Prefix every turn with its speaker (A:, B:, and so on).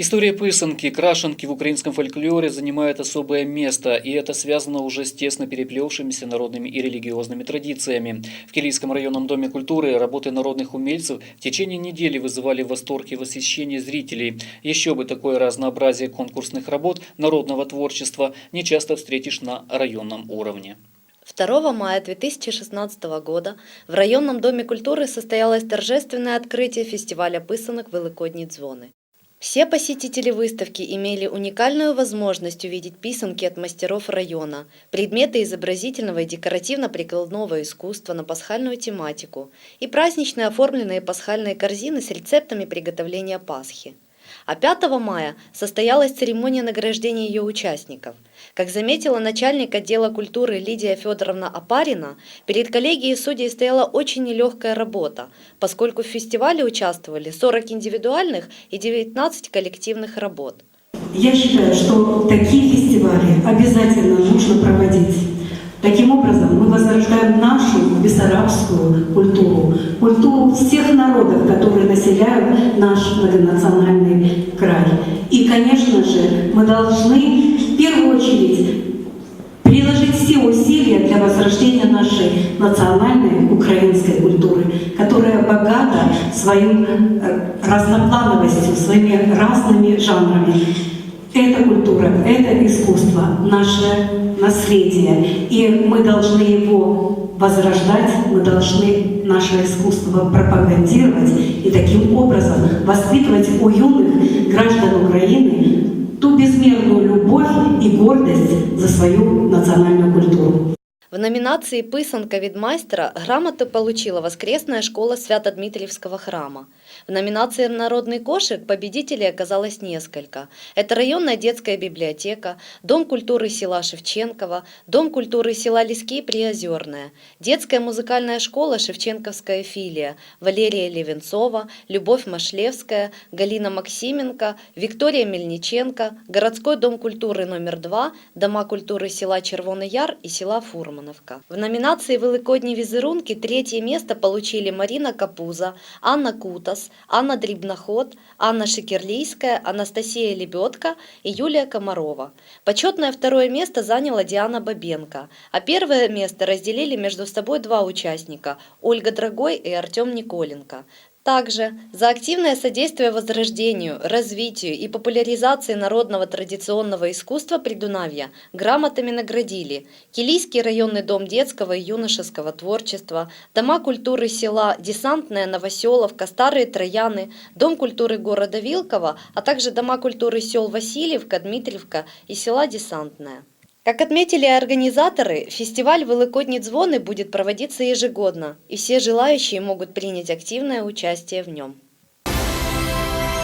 A: История писанки, крашенки в украинском фольклоре занимает особое место, и это связано уже с тесно переплевшимися народными и религиозными традициями. В Килийском районном доме культуры работы народных умельцев в течение недели вызывали восторг и восхищение зрителей. Еще бы такое разнообразие конкурсных работ народного творчества не часто встретишь на районном уровне.
B: 2 мая 2016 года в районном доме культуры состоялось торжественное открытие фестиваля писанок «Великодні дзвони». Все посетители выставки имели уникальную возможность увидеть писанки от мастеров района, предметы изобразительного и декоративно-прикладного искусства на пасхальную тематику и празднично оформленные пасхальные корзины с рецептами приготовления Пасхи. А 5 мая состоялась церемония награждения ее участников. Как заметила начальник отдела культуры Лидия Федоровна Апарина, перед коллегией судей стояла очень нелегкая работа, поскольку в фестивале участвовали 40 индивидуальных и 19 коллективных работ.
C: Я считаю, что такие фестивали обязательно нужно проводить. Таким образом, мы возрождаем нашу бессарабскую культуру, культуру всех народов, которые населяют наш многонациональный край. И, конечно же, мы должны в первую очередь приложить все усилия для возрождения нашей национальной украинской культуры, которая богата своей э, разноплановостью, своими разными жанрами. Это культура, это искусство, наше наследие. И мы должны его возрождать, мы должны наше искусство пропагандировать и таким образом воспитывать у юных граждан Украины ту безмерную любовь и гордость за свою национальную культуру.
B: В номинации «Писанка від майстра» грамоту получила воскресная школа Свято-Дмитриевского храма. В номинации «Народный кошек» победителей оказалось несколько. Это районная детская библиотека, Дом культуры села Шевченкова, Дом культуры села Лески Приозерная, детская музыкальная школа Шевченковская филия, Валерия Левенцова, Любовь Машлевская, Галина Максименко, Виктория Мельниченко, городской дом культуры номер 2, Дома культуры села Червоный Яр и села Фурмановка. В номинации «Великодні візерунки» третье место получили Марина Капуза, Анна Кутас, Анна Дрібноход, Анна Шекерлийская, Анастасия Лебедка и Юлия Комарова. Почетное второе место заняла Диана Бабенко, а первое место разделили между собой два участника – Ольга Драгой и Артем Николенко. Также за активное содействие возрождению, развитию и популяризации народного традиционного искусства Придунавья грамотами наградили Килийский районный дом детского и юношеского творчества, Дома культуры села Десантная Новоселовка, Старые Трояны, Дом культуры города Вилково, а также Дома культуры сел Васильевка, Дмитриевка и села Десантная. Как отметили организаторы, фестиваль «Великодни дзвоны» будет проводиться ежегодно, и все желающие могут принять активное участие в нем.